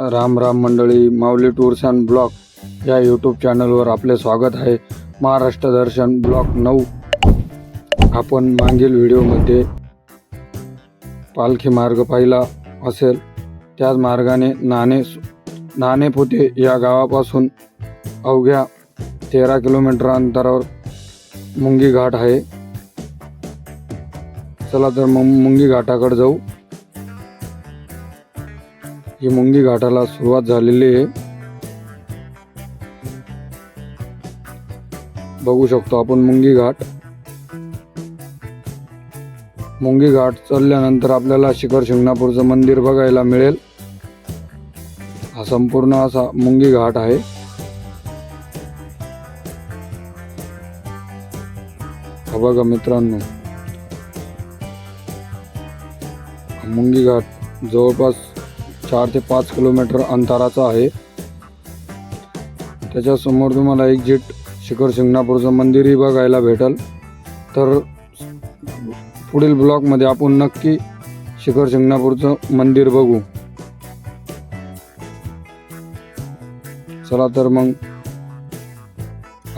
राम राम मंडळी Mauli tours and blog या YouTube चॅनलवर आपले स्वागत आहे. महाराष्ट्र दर्शन ब्लॉक नऊ. आपण मागील व्हिडिओमध्ये पालखी मार्ग पाहिला असेल. त्याच मार्गाने नाणे नाणेपोते या गावापासून अवघ्या तेरा किलोमीटर अंतरावर मुंगी घाट आहे. चला तर मग मुंगी घाटाकडे जाऊ. ही मुंगी घाटाला सुरुवात झालेली आहे. बघू शकतो आपण मुंगी घाट. मुंगी घाट चढल्यानंतर आपल्याला शिखर शिंगणापूरचं मंदिर बघायला मिळेल. हा संपूर्ण असा मुंगी घाट आहे. हा बघा मित्रांनो. मुंगी घाट जवळपास चार ते पाच किलोमीटर अंतराचा आहे. त्याच्यासमोर तुम्हाला एक एक्झिट शिखर शिंगणापूरचं मंदिरही बघायला भेटल. तर पुढील ब्लॉकमध्ये आपण नक्की शिखर शिंगणापूरचं मंदिर बघू. चला तर मग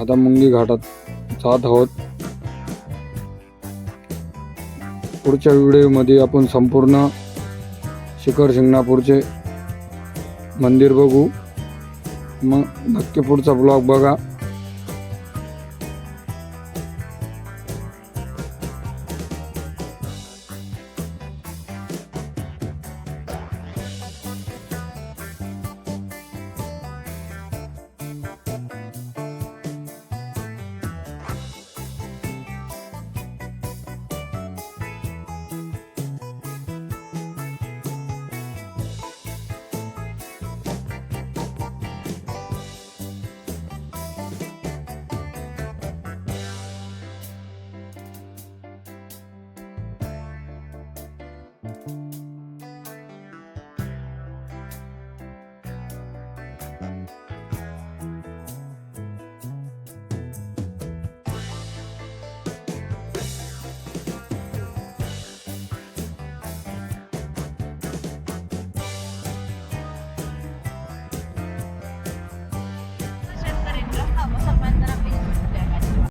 आता मुंगी घाटात जात आहोत. पुढच्या व्हिडिओमध्ये आपण संपूर्ण शिखर शिंगणापूरचे मंदिर बघू. मग नक्की पुढचा ब्लॉग बघा.